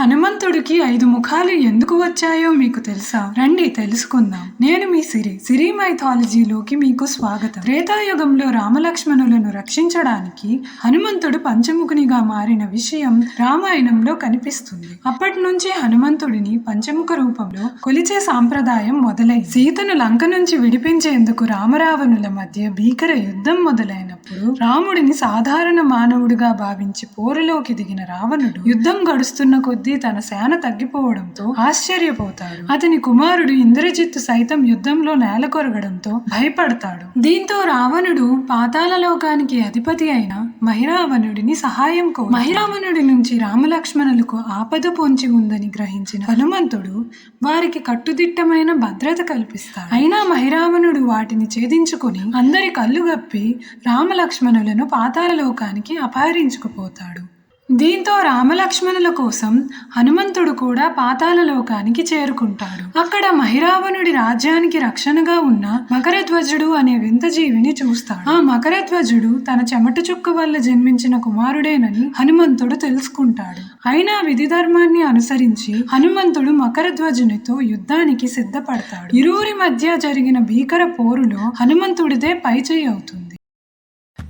హనుమంతుడికి ఐదు ముఖాలు ఎందుకు వచ్చాయో మీకు తెలుసా? రండి తెలుసుకుందాం. నేను మీ సిరి. సిరి మైథాలజీలోకి మీకు స్వాగతం. త్రేతాయుగంలో రామలక్ష్మణులను రక్షించడానికి హనుమంతుడు పంచముఖునిగా మారిన విషయం రామాయణంలో కనిపిస్తుంది. అప్పటి నుంచి హనుమంతుడిని పంచముఖ రూపంలో కొలిచే సాంప్రదాయం మొదలై సీతను లంక నుంచి విడిపించేందుకు రామరావణుల మధ్య భీకర యుద్ధం మొదలైనప్పుడు రాముడిని సాధారణ మానవుడిగా భావించి పోరులోకి దిగిన రావణుడు యుద్ధం గడుస్తున్న కొద్ది తన సేన తగ్గిపోవడంతో ఆశ్చర్యపోతాడు. అతని కుమారుడు ఇంద్రజిత్తు సైతం యుద్ధంలో నేలకొరగడంతో భయపడతాడు. దీంతో రావణుడు పాతాల లోకానికి అధిపతి అయిన మహిరావణుడిని సహాయం కో మహిరావణుడి నుంచి రామలక్ష్మణులకు ఆపద పొంచి ఉందని గ్రహించిన హనుమంతుడు వారికి కట్టుదిట్టమైన భద్రత కల్పిస్తాడు. అయినా మహిరావణుడు వాటిని ఛేదించుకుని అందరి కళ్ళు గప్పి రామలక్ష్మణులను పాతాల లోకానికి అపహరించుకుపోతాడు. దీంతో రామలక్ష్మణుల కోసం హనుమంతుడు కూడా పాతాళ లోకానికి చేరుకుంటాడు. అక్కడ మహిరావణుడి రాజ్యానికి రక్షణగా ఉన్న మకరధ్వజుడు అనే వింత జీవిని చూస్తాడు. ఆ మకరధ్వజుడు తన చెమట చుక్క వల్ల జన్మించిన కుమారుడేనని హనుమంతుడు తెలుసుకుంటాడు. అయినా విధి ధర్మాన్ని అనుసరించి హనుమంతుడు మకరధ్వజునితో యుద్ధానికి సిద్ధపడతాడు. ఇరువురి మధ్య జరిగిన భీకర పోరులో హనుమంతుడిదే పైచేయి అవుతుంది.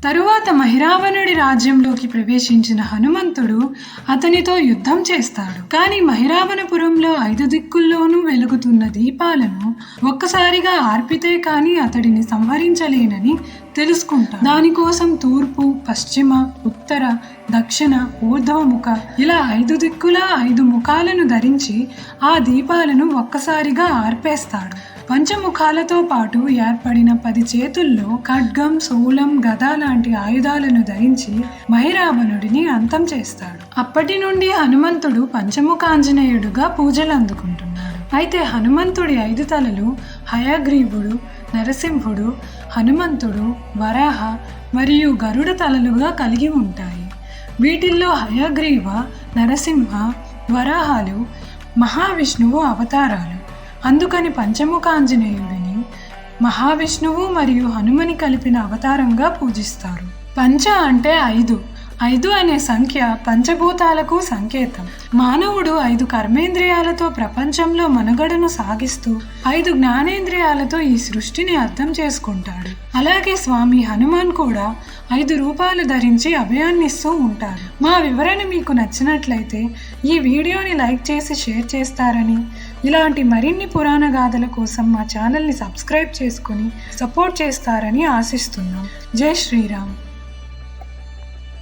తరువాత మహిరావణుడి రాజ్యంలోకి ప్రవేశించిన హనుమంతుడు అతనితో యుద్ధం చేస్తాడు. కానీ మహిరావణపురంలో ఐదు దిక్కుల్లోనూ వెలుగుతున్న దీపాలను ఒక్కసారిగా ఆర్పితే కానీ అతడిని సంహరించలేనని తెలుసుకుంటాడు దానికోసం తూర్పు పశ్చిమ ఉత్తర దక్షిణ ఊర్ధ్వముఖ ఇలా ఐదు దిక్కుల ఐదు ముఖాలను ధరించి ఆ దీపాలను ఒక్కసారిగా ఆర్పేస్తాడు. పంచముఖాలతో పాటు ఏర్పడిన పది చేతుల్లో ఖడ్గం శూలం గద లాంటి ఆయుధాలను ధరించి మహిరావణుడిని అంతం చేస్తాడు. అప్పటి నుండి హనుమంతుడు పంచముఖాంజనేయుడుగా పూజలు అందుకుంటున్నాడు అయితే హనుమంతుడి ఐదు తలలు హయగ్రీవుడు నరసింహుడు హనుమంతుడు వరాహ మరియు గరుడ తలలుగా కలిగి ఉంటాయి. వీటిల్లో హయగ్రీవ నరసింహ వరాహాలు మహావిష్ణువు అవతారాలు. అందుకని పంచముఖ ఆంజనేయుడిని మహావిష్ణువు మరియు హనుమని కలిపిన అవతారంగా పూజిస్తారు. పంచ అంటే ఐదు. ఐదు అనే సంఖ్య పంచభూతాలకు సంకేతం. మానవుడు ఐదు కర్మేంద్రియాలతో ప్రపంచంలో మనుగడను సాగిస్తూ ఐదు జ్ఞానేంద్రియాలతో ఈ సృష్టిని అర్థం చేసుకుంటాడు. అలాగే స్వామి హనుమాన్ కూడా ఐదు రూపాలు ధరించి అభయాన్నిస్తూ ఉంటారు మా వివరణ మీకు నచ్చినట్లయితే ఈ వీడియోని లైక్ చేసి షేర్ చేస్తారని ఇలాంటి మరిన్ని పురాణ గాథల కోసం మా ఛానల్ని సబ్స్క్రైబ్ చేసుకుని సపోర్ట్ చేస్తారని ఆశిస్తున్నాం. జై శ్రీరామ్.